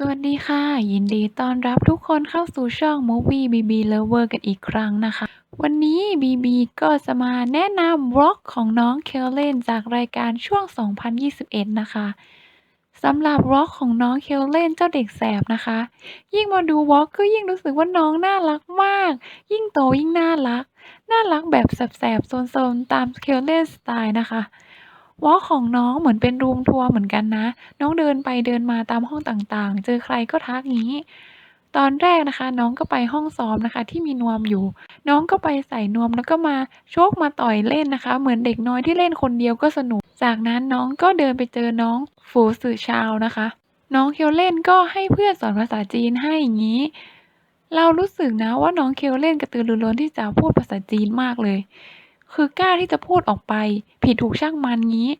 สวัสดีค่ะ ยินดีต้อนรับทุกคนเข้าสู่ช่อง Movie BB Lover กันอีกครั้งนะคะ วันนี้ BB ก็จะมาแนะนำวล็อกของน้อง Kellen จากรายการช่วง 2021 นะคะสำหรับวล็อกของน้อง Kellen เจ้าเด็กแสบนะคะ ยิ่งมาดูวล็อกก็ยิ่งรู้สึกว่าน้องน่ารักมาก ยิ่งโตยิ่งน่ารัก น่ารักแบบแสบๆโซนๆตาม Kellen สไตล์นะคะ วอล์กของน้องเหมือนเป็นรูมทัวร์เหมือนกันนะ น้องเดินไปเดินมาตามห้องต่างๆ เจอใครก็ทักงี้ ตอนแรกนะคะ น้องก็ไปห้องซ้อมนะคะ ที่มีนวมอยู่ น้องก็ไปใส่นวมแล้วก็มาโชกมาต่อยเล่นนะคะ เหมือนเด็กน้อยที่เล่นคนเดียวก็สนุก จากนั้นน้องก็เดินไปเจอน้องฝูสื่อชาวนะคะ น้องเคียวเล่นก็ให้เพื่อนสอนภาษาจีนให้อย่างนี้เรารู้สึกนะว่าน้องเคียวเล่นกระตือรือร้นที่จะพูดภาษาจีนมากเลย คือกล้าที่จะพูดออกไป ผิดถูกช่างมันงี้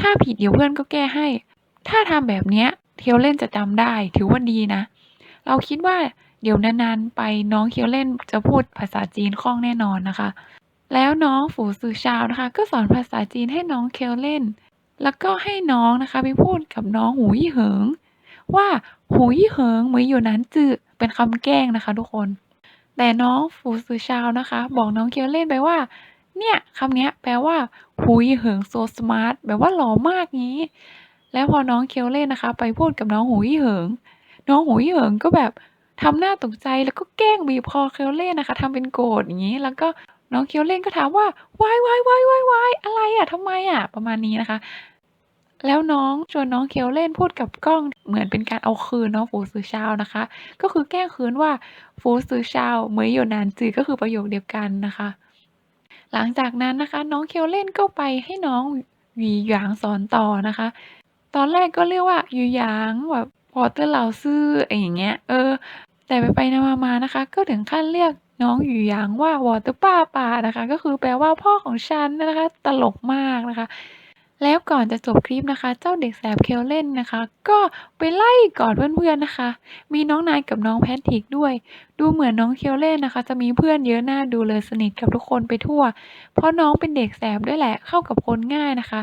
ถ้าผิดเดี๋ยวเพื่อนก็แก้ให้ ถ้าทำแบบเนี้ยเคียวเล่นจะจำได้ ถือว่าดีนะ เราคิดว่าเดี๋ยวนานๆไปน้องเคียวเล่นจะพูดภาษาจีนคล่องแน่นอนนะคะ แล้วน้องฝูซือชาวนะคะ ก็สอนภาษาจีนให้น้องเคียวเล่น แล้วก็ให้น้องนะคะไปพูดกับน้องหูยี่เหิง ว่าหูยี่เหิงเหมือนอยู่นั้นจือเป็นคำแกล้งนะคะ ทุกคน แต่น้องฝูซือชาวนะคะ บอกน้องเคียวเล่นไปว่า เนี่ยคำนี้แปลว่าหูยเหิงโซสมาร์ทแบบว่าหล่อมากงี้ แล้วพอน้องเคียวเล่นนะคะ ไปพูดกับน้องหูยเหิง น้องหูยเหิงก็แบบทำหน้าตกใจแล้วก็แกล้งบีบคอเคียวเล่นนะคะทำเป็นโกรธอย่างนี้แล้วก็น้องเคียวเล่นก็ถามว่าวายวายวายวายวายอะไรอะทำไมอะประมาณนี้นะคะ แล้วน้องชวนน้องเคียวเล่นพูดกับกล้องเหมือนเป็นการเอาคืนน้องฝูซือชาวนะคะ ก็คือแกล้งคืนว่าฝูซือชาวเหมยอยู่นานจือก็คือประโยคเดียวกันนะคะ หลังจากนั้นนะคะ น้องเคียวเล่นก็ไปให้น้องหวีหยางสอนต่อนะคะ ตอนแรกก็เรียกว่าหยีหยางแบบพอเตอร์เหลาซื่ออะไรอย่างเงี้ย เออ แต่ไปๆมาๆนะคะ ก็ถึงขั้นเรียกน้องหยีหยางว่าวอเตอร์ป้าป่านะคะ ก็คือแปลว่าพ่อของฉันนะคะ ตลกมากนะคะ แล้วก่อนจะจบคลิปนะคะ เจ้าเด็กแสบเคียวเล่นนะคะ ก็ไปไล่กอดเพื่อนๆนะคะ มีน้องนายกับน้องแพทริกด้วย ดูเหมือนน้องเคียวเล่นนะคะ จะมีเพื่อนเยอะน่าดูเลยสนิทกับทุกคนไปทั่ว เพราะน้องเป็นเด็กแสบด้วยแหละเข้ากับคนง่ายนะคะ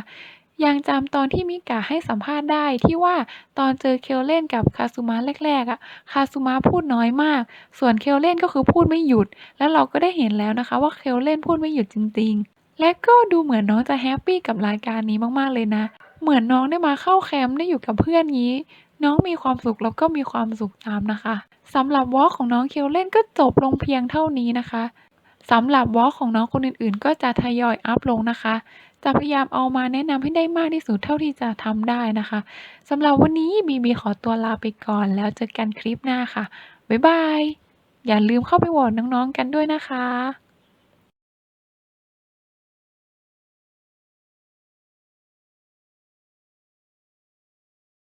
ยังจำตอนที่มิกะให้สัมภาษณ์ได้ที่ว่าตอนเจอเคียวเล่นกับคาซูมะแรกๆอะคาซูมะพูดน้อยมาก ส่วนเคียวเล่นก็คือพูดไม่หยุด แล้วเราก็ได้เห็นแล้วนะคะว่าเคียวเล่นพูดไม่หยุดจริงๆ และก็ดูเหมือนน้องจะแฮปปี้กับรายการนี้มากๆเลยนะ เหมือนน้องได้มาเข้าแคมป์ได้อยู่กับเพื่อนงี้ น้องมีความสุขแล้วก็มีความสุขตามนะคะสำหรับวอล์ของน้องเคียวเล่นก็จบลงเพียงเท่านี้นะคะสำหรับวอล์ของน้องคนอื่นๆ ก็จะทยอยอัพลงนะคะ จะพยายามเอามาแนะนำให้ได้มากที่สุดเท่าที่จะทำได้นะคะสำหรับวันนี้บีบีขอตัวลาไปก่อนแล้วเจอกันคลิปหน้าค่ะ บ๊ายบาย อย่าลืมเข้าไปโหวตน้องๆกันด้วยนะคะ